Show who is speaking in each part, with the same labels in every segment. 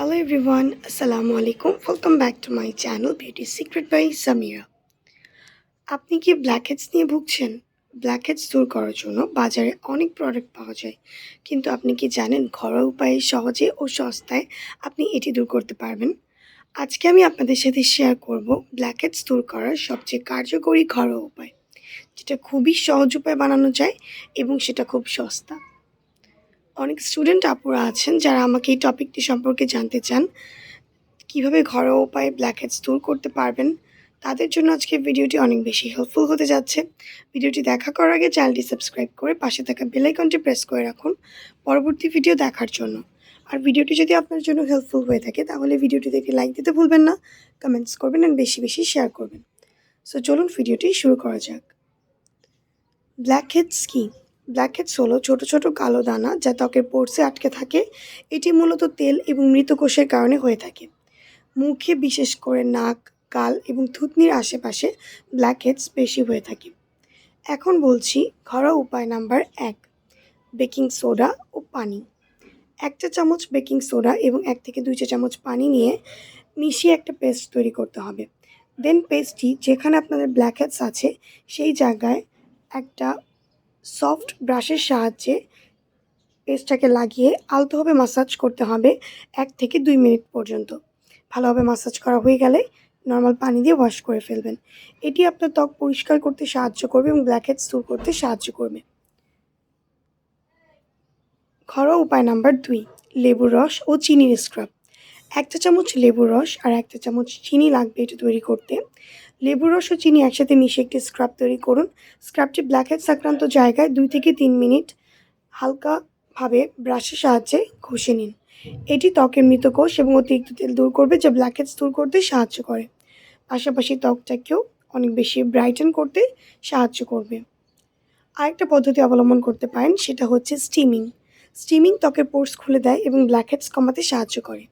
Speaker 1: Hello everyone, Assalamu alaikum. Welcome back to my channel Beauty Secret by Samira. আপনি কি blackheads নিয়ে ভুগছেন? Blackheads দূর করার জন্য বাজারে অনেক প্রোডাক্ট পাওয়া যায়। কিন্তু আপনি কি জানেন ঘরোয়া উপায়ে সহজে ও সস্তায় আপনি এটি দূর করতে পারবেন? আজকে আমি আপনাদের সাথে শেয়ার করব ব্ল্যাকহেডস দূর করার সবচেয়ে কার্যকরী ঘরোয়া উপায়। যেটা খুবই সহজ উপায় বানানো যায় এবং সেটা খুব সস্তা। অনেক স্টুডেন্ট আপুরা আছেন যারা আমাকে এই টপিকটি সম্পর্কে জানতে চান। কীভাবে ঘরোয়া উপায়ে ব্ল্যাকহেডস দূর করতে পারবেন, তাদের জন্য আজকে ভিডিওটি অনেক বেশি হেল্পফুল হতে যাচ্ছে। ভিডিওটি দেখা করার আগে চ্যানেলটি সাবস্ক্রাইব করে পাশে থাকা বেল আইকনটি প্রেস করে রাখুন পরবর্তী ভিডিও দেখার জন্য। আর ভিডিওটি যদি আপনার জন্য হেল্পফুল হয়ে থাকে, তাহলে ভিডিওটি দেখে লাইক দিতে ভুলবেন না কমেন্টস করবেন আর বেশি বেশি শেয়ার করবেন। সো চলুন ভিডিওটি শুরু করা যাক। ব্ল্যাক হেডস কি ব্ল্যাকহেডস হলো ছোট ছোট কালো দানা যা ত্বকের পোর্সে আটকে থাকে। এটি মূলত তেল এবং মৃত কোষের কারণে হয়ে থাকে। মুখে বিশেষ করে নাক, গাল এবং থুতনির আশেপাশে ব্ল্যাকহেডস বেশি হয়ে থাকে। এখন বলছি ঘরোয়া উপায় নাম্বার এক, বেকিং সোডা ও পানি। এক চা চামচ বেকিং সোডা এবং এক থেকে দুই চা চামচ পানি নিয়ে মিশিয়ে একটা পেস্ট তৈরি করতে হবে। দেন পেস্টটি যেখানে আপনাদের ব্ল্যাকহেডস আছে, সেই জায়গায় একটা সফট ব্রাশের সাহায্যে পেস্টটাকে লাগিয়ে আলতোভাবে মাসাজ করতে হবে এক থেকে দুই মিনিট পর্যন্ত। ভালোভাবে মাসাজ করা হয়ে গেলে নর্মাল পানি দিয়ে ওয়াশ করে ফেলবেন। এটি আপনার ত্বক পরিষ্কার করতে সাহায্য করবে এবং ব্ল্যাকহেডস দূর করতে সাহায্য করবে। ঘরোয়া উপায় নাম্বার দুই, লেবুর রস ও চিনির স্ক্রাব একটা চামচ লেবুর রস আর একটা চামচ চিনি লাগবে এটা তৈরি করতে। লেবুর রস ও চিনি একসাথে মিশিয়ে একটি স্ক্রাব তৈরি করুন। স্ক্রাবটি ব্ল্যাকহেডস আক্রান্ত জায়গায় দুই থেকে তিন মিনিট হালকাভাবে ব্রাশের সাহায্যে ঘষে নিন। এটি ত্বকের মৃত কোষ এবং অতিরিক্ত তেল দূর করবে, যা ব্ল্যাকহেডস দূর করতে সাহায্য করে। পাশাপাশি ত্বকটাকেও অনেক বেশি ব্রাইটেন করতে সাহায্য করবে। আরেকটা পদ্ধতি অবলম্বন করতে পারেন, সেটা হচ্ছে স্টিমিং স্টিমিং ত্বকের পোর্স খুলে দেয় এবং ব্ল্যাকহেডস কমাতে সাহায্য করে।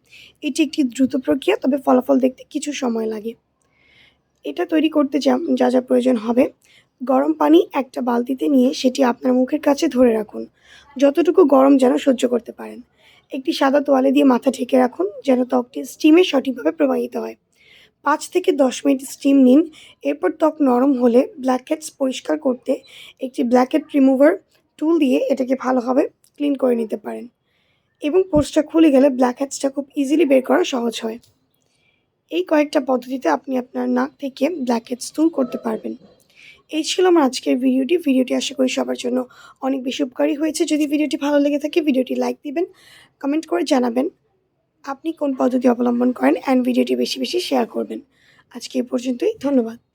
Speaker 1: এটি একটি দ্রুত প্রক্রিয়া, তবে ফলাফল দেখতে কিছু সময় লাগে। এটা তৈরি করতে যা যা প্রয়োজন হবে। গরম পানি একটা বালতিতে নিয়ে সেটি আপনার মুখের কাছে ধরে রাখুন। যতটুকু গরম যেন সহ্য করতে পারেন। একটি সাদা তোয়ালে দিয়ে মাথা ঢেকে রাখুন, যেন ত্বকটি স্টিমে সঠিকভাবে প্রবাহিত হয়। পাঁচ থেকে দশ মিনিট স্টিম নিন। এরপর ত্বক নরম হলে ব্ল্যাকহেডস পরিষ্কার করতে একটি ব্ল্যাকহেড রিমুভার টুল দিয়ে এটাকে ভালোভাবে ক্লিন করে নিতে পারেন। এবং পোস্টটা খুলে গেলে ব্ল্যাক ব্ল্যাকহেডসটা খুব ইজিলি বের করা সহজ হয়। এই কয়েকটা পদ্ধতিতে আপনি আপনার নাক থেকে ব্ল্যাকহেডস দূর করতে পারবেন। এই ছিল আমার আজকের ভিডিওটি। ভিডিওটি আশা করি সবার জন্য অনেক বেশি উপকারী হয়েছে। যদি ভিডিওটি ভালো লেগে থাকে, ভিডিওটি লাইক দিবেন কমেন্ট করে জানাবেন আপনি কোন পদ্ধতি অবলম্বন করেন অ্যান্ড ভিডিওটি বেশি বেশি শেয়ার করবেন। আজকে এই পর্যন্তই, ধন্যবাদ।